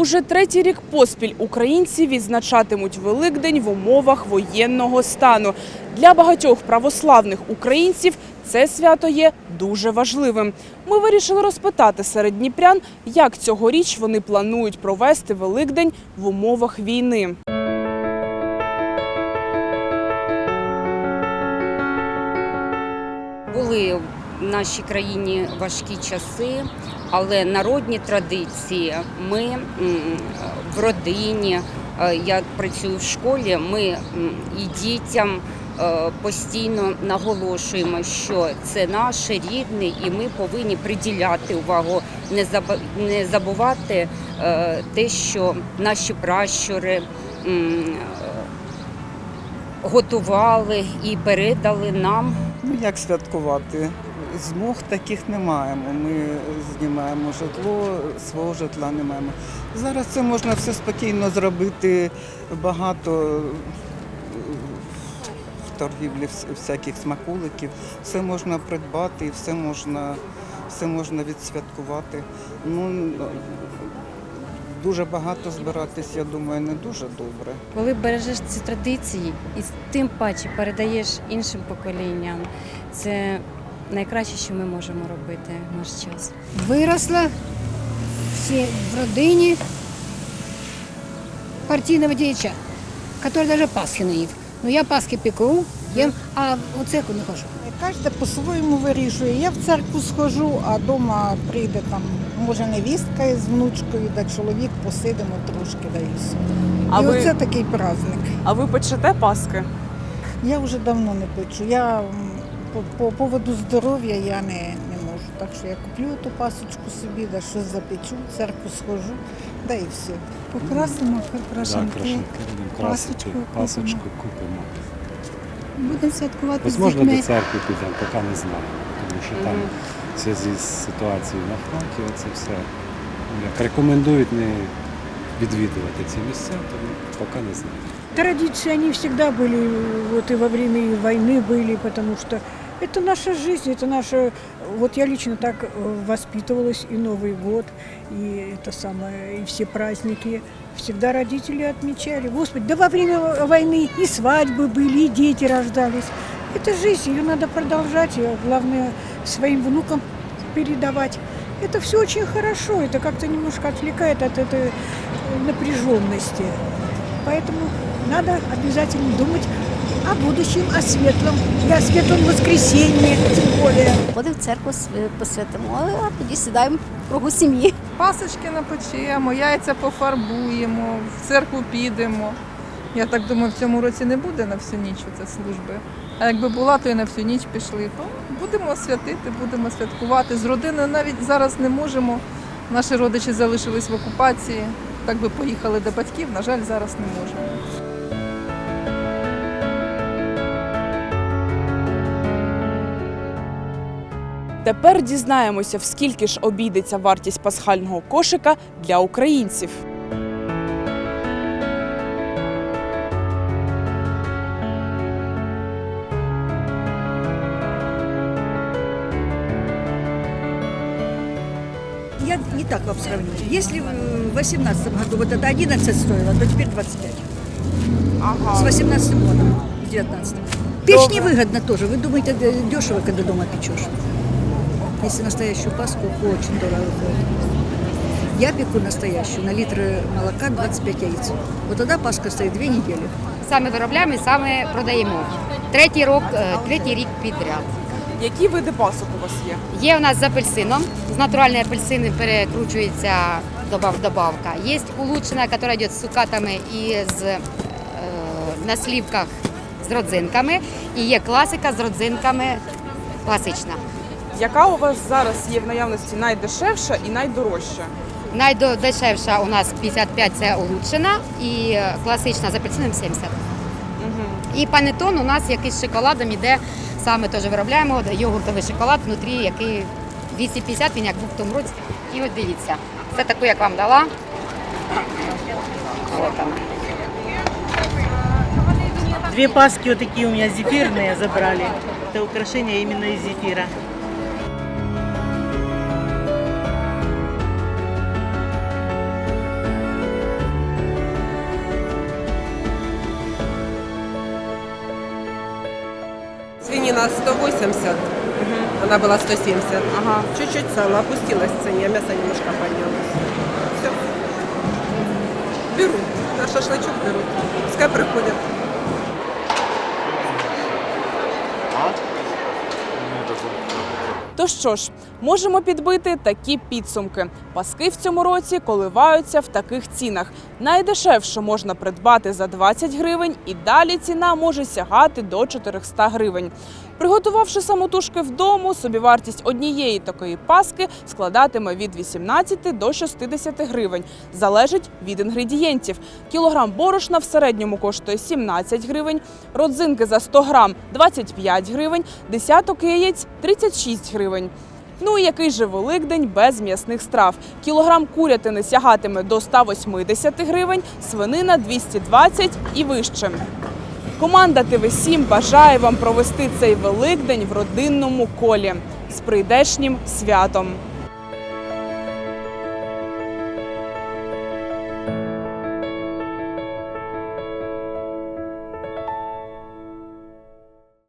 Уже третій рік поспіль українці відзначатимуть Великдень в умовах воєнного стану. Для багатьох православних українців це свято є дуже важливим. Ми вирішили розпитати серед дніпрян, як цьогоріч вони планують провести Великдень в умовах війни. Були нашій країні важкі часи, але народні традиції ми в родині. е, Я працюю в школі. Ми і дітям е, постійно наголошуємо, що це наше рідне, і ми повинні приділяти увагу, не забувати е, те, що наші пращури готували і передали нам. Ну, як святкувати? Змог таких не маємо. Ми знімаємо житло, свого житла не маємо. Зараз це можна все спокійно зробити. Багато е, в торгівлі всяких смаколиків. Все можна придбати все можна, все можна відсвяткувати. Ну, дуже багато збиратись, я думаю, не дуже добре. Коли бережеш ці традиції і тим паче передаєш іншим поколінням, це найкраще, що ми можемо робити в наш час. Виросла всі в родині партійного діяча, який навіть Пасхи не їв. Ну я Пасхи пеку, їм, а у церкву не хожу. Кожен по-своєму вирішує. Я в церкву схожу, а вдома прийде там, може, невістка із внучкою, да чоловік, посидимо трошки, да і все. А і ви- оце такий праздник. А ви печете паски? Я вже давно не печу. Я по, по поводу здоров'я я не, не можу. Так що я куплю ту пасочку собі, да щось запечу, в церкву схожу, да і все. Покрасимо Да, крашенки. крашенки будемо красити, пасочку купимо. пасочку купимо. Будемо святкувати Возможно, з до дітьми. церкви підемо, поки не знаємо. Тому що там в зв'язку з ситуацією на фронті це все ну, як рекомендують не відвідувати ці місця, тому поки не знаємо. Традиции, они всегда были, вот и во время и войны были, потому что это наша жизнь, это наша... Вот я лично так э, воспитывалась, и Новый год, и это самое, и все праздники. Всегда родители отмечали. Господи, да во время войны и свадьбы были, и дети рождались. Это жизнь, ее надо продолжать, и главное своим внукам передавать. Это все очень хорошо, это как-то немножко отвлекает от этой э, напряженности. Поэтому надо обязательно думать о будущем, о светлом, и о светлом воскресенье, тем более. Ходимо в церкву, посвятимо, а тоді сідаємо в кругу сім'ї. Пасочки напечемо, яйця пофарбуємо, в церкву підемо. Я так думаю, в цьому році не буде на всю ніч це служби. А якби була, то і на всю ніч пішли. То будемо святити, будемо святкувати. З родиною навіть зараз не можемо. Наші родичі залишились в окупації. Так би поїхали до батьків, на жаль, зараз не можемо. Тепер дізнаємося, в скільки ж обійдеться вартість пасхального кошика для українців. Я не так вам сравню. Если в 2018 году вот это 11 стоило, то теперь 25. С 18 годом, с 19 Печь невыгодно тоже. Вы думаете, это дешево, когда дома печешь. Если настоящую паску, очень дорого выходит. Я пеку настоящую на литр молока 25 яиц. Вот тогда паска стоит две недели. Саме виробляємо і саме продаємо. Третій рік, третій рік підряд. Які види пасок у вас є? Є у нас з апельсином. З натуральної апельсини перекручується добав, добавка. Є улучшена, яка йде з цукатами і з, е, на слівках з родзинками. І є класика з родзинками класична. Яка у вас зараз є в наявності найдешевша і найдорожча? Найдешевша у нас 55 це улучшена і е, класична з апельсином 70. І панетон у нас якийсь з шоколадом іде, саме теж виробляємо йогуртовий шоколад внутрі, який 250, він як був в тому році. І от дивіться, це таку, як вам дала. От. Две паски вот такие у меня зефирные забрали. Это украшение именно из зефира. Свинина 180, она была 170. Ага. Чуть-чуть сало опустилось в цене, а мясо немножко поднялось. Все. Берут. На шашлычок берут. Пускай приходят. То що ж, можемо підбити такі підсумки. Паски в цьому році коливаються в таких цінах. Найдешевше можна придбати за 20 гривень, і далі ціна може сягати до 400 гривень. Приготувавши самотужки вдома, собівартість однієї такої паски складатиме від 18 до 60 гривень. Залежить від інгредієнтів. Кілограм борошна в середньому коштує 17 гривень, родзинки за 100 грам 25 гривень, десяток яєць 36 гривень. Ну і який же Великдень без м'ясних страв? Кілограм курятини сягатиме до 180 гривень, свинина 220 і вище. Команда ТВ7 бажає вам провести цей Великдень в родинному колі з прийдешнім святом.